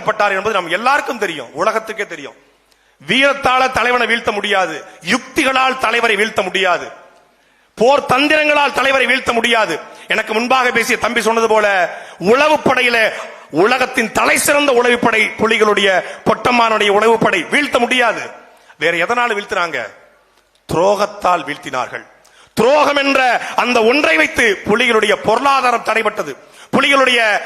வீழ்த்தப்பட்டார் என்பது நம் எல்லாருக்கும் தெரியும் உலகத்துக்கே தெரியும். வீரத்தால தலைவனை வீழ்த்த முடியாது யுக்திகளால் தலைவரை வீழ்த்த முடியாது போர் தந்திரங்களால் தலைவரை வீழ்த்த முடியாது. எனக்கு முன்பாக பேசிய தம்பி சொன்னது போல உளவு படையில உலகத்தின் தலை சிறந்த உளவுப்படை புலிகளுடைய பொட்டம்மானுடைய உளவுப்படை வீழ்த்த முடியாது. வேற எதனால வீழ்த்தினாங்க? துரோகத்தால் வீழ்த்தினார்கள். துரோகம் என்ற அந்த ஒன்றை வைத்து புலிகளுடைய பொருளாதாரம் தடைபட்டது. புலிகளுடைய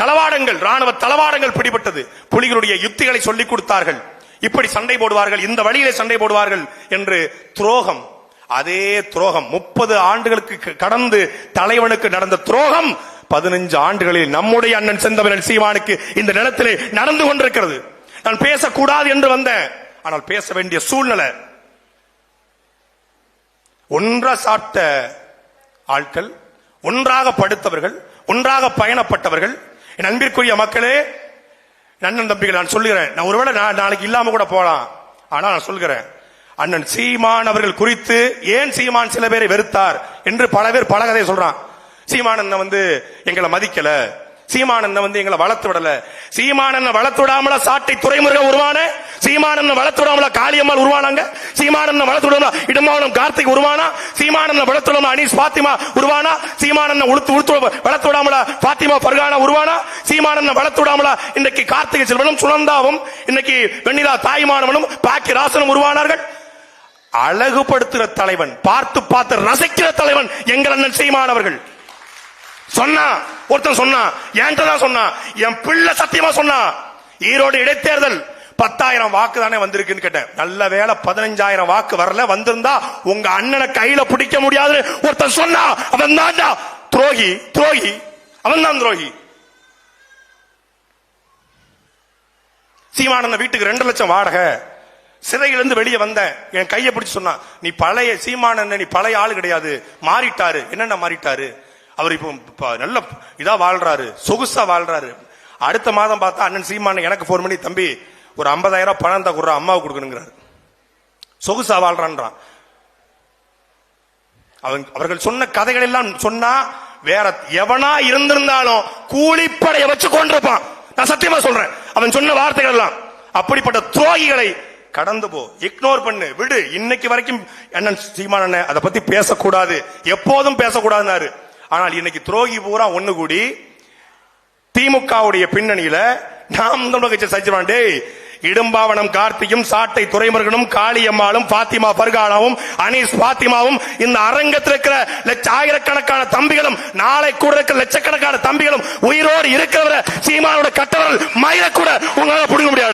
களவாடங்கள் ராணுவ தளவாடங்கள் பிடிபட்டது. புலிகளுடைய யுத்திகளை சொல்லிக் கொடுத்தார்கள். இப்படி சண்டை போடுவார்கள் இந்த வழியிலே சண்டை போடுவார்கள் என்று துரோகம். அதே துரோகம். முப்பது ஆண்டுகளுக்கு க- கடந்து தலைவனுக்கு நடந்த துரோகம் பதினஞ்சு ஆண்டுகளில் நம்முடைய அண்ணன் செந்தமிழன் சீமானுக்கு இந்த நிலத்திலே நடந்து கொண்டிருக்கிறது. நான் பேசக்கூடாது என்று வந்தேன். ஆனால் பேச வேண்டிய சூழ்நிலை. ஒன்றா சாப்பிட்ட ஆட்கள் ஒன்றாக படுத்தவர்கள் ஒன்றாக பயணப்பட்டவர்கள் என் அன்பிற்குரிய மக்களே அண்ணன் தம்பிகள் நான் சொல்லுகிறேன். நான் ஒருவேளை நான் நாளைக்கு இல்லாம கூட போகலாம். ஆனா நான் சொல்கிறேன் அண்ணன் சீமான் அவர்கள் குறித்து ஏன் சீமான் சில பேரை வெறுத்தார் என்று பல பேர் பல கதையை சொல்றான். சீமான் அண்ணன் வந்து எங்களை மதிக்கல. சீமான் வந்து எங்களை வளர்த்து விடல. சீமான் வளர்த்து விடாமல சாட்டை துறைமுருகன் உருவான? சீமான் வளர்த்து விடாமல காளியம்மாள் உருவானாங்க? சீமான் வளர்த்து விடாமல இடமாவனம் கார்த்திக் உருவானா? சீமான் வளர்த்து விடாமல அனீஸ் பாத்திமா உருவானா? சீமான் உளுத்து உளுத்து வளர்த்து விடாமல பாத்திமா பர்கானா உருவானா? சீமான் வளர்த்து விடாமல இன்னைக்கு கார்த்திகை செல்வனும் சுனந்தாவும் இன்னைக்கு வெண்ணிலா தாய்மானவனும் பாக்கி ராசனும் உருவானார்கள். அழகுபடுத்துகிற தலைவன் பார்த்து பார்த்து ரசிக்கிற தலைவன் எங்கள் அண்ணன் சீமானவர்கள் சொன்னான் ஒருத்தன் சொன்னான் என்கிட்ட தான் சொன்னான் என் பிள்ளை சத்தியமா சொன்னான் ஈரோடு இடைத்தேர்தல் பத்தாயிரம் வாக்கு தானே வந்திருக்குன்னு கேட்டேன். நல்ல வேளை பதினஞ்சாயிரம் வாக்கு வரல வந்திருந்தா உங்க அண்ணனை கையில பிடிக்க முடியாதுன்னு ஒருத்தன் சொன்னா அவன் தான் துரோகி துரோகி. அவன் தான் துரோகி. சீமானந்த வீட்டுக்கு ரெண்டு லட்சம் வாடகை. சிறையிலிருந்து வெளியே வந்தேன். என் கையை பிடிச்சி சொன்னான் நீ பழைய சீமானந்த நீ பழைய ஆள் கிடையாது. மாறிட்டாரு. என்னென்ன மாறிட்டாரு? அவர் இப்போ நல்ல இதா வாழ்றாரு சொகுசா வாழ்றாரு. அடுத்த மாதம் பார்த்தா அண்ணன் சீமான் எனக்கு ஃபோன் பண்ணி தம்பி ஒரு ஐம்பதாயிரம் பணம் தான் கொடுற அம்மாவுக்கு கொடுக்கணுங்கிறாரு. சொகுசா வாழ்றான்றான். அவன் அவர்கள் சொன்ன கதைகள் எல்லாம் சொன்னா வேற எவனா இருந்திருந்தாலும் கூலிப்படையை வச்சு கொண்டிருப்பான். நான் சத்தியமா சொல்றேன் அவன் சொன்ன வார்த்தைகள் எல்லாம். அப்படிப்பட்ட துரோகிகளை கடந்து போ இக்னோர் பண்ணு விடு. இன்னைக்கு வரைக்கும் அண்ணன் சீமான அதை பத்தி பேசக்கூடாது. எப்போதும் பேசக்கூடாதுனாரு ஆனால் இன்னைக்கு துரோகி பூரா ஒண்ணு கூடி திமுகவுடைய பின்னணியில நாம் தமிழக கட்சி சச்சிவான் டேய் இடும்பாவனம் கார்த்தியும் சாட்டை துறைமுருகனும் காளியம்மாளும் பாத்திமா பர்கானாவும் அனீஸ் பாத்திமாவும் இந்த அரங்கத்தில் இருக்கிற லட்ச ஆயிரக்கணக்கான தம்பிகளும் நாளை கூட இருக்கிற லட்சக்கணக்கான தம்பிகளும் உயிரோடு இருக்கிறவரை சீமானோட கட்டவர்கள் மயில கூட உங்களால புடுங்க முடியாது.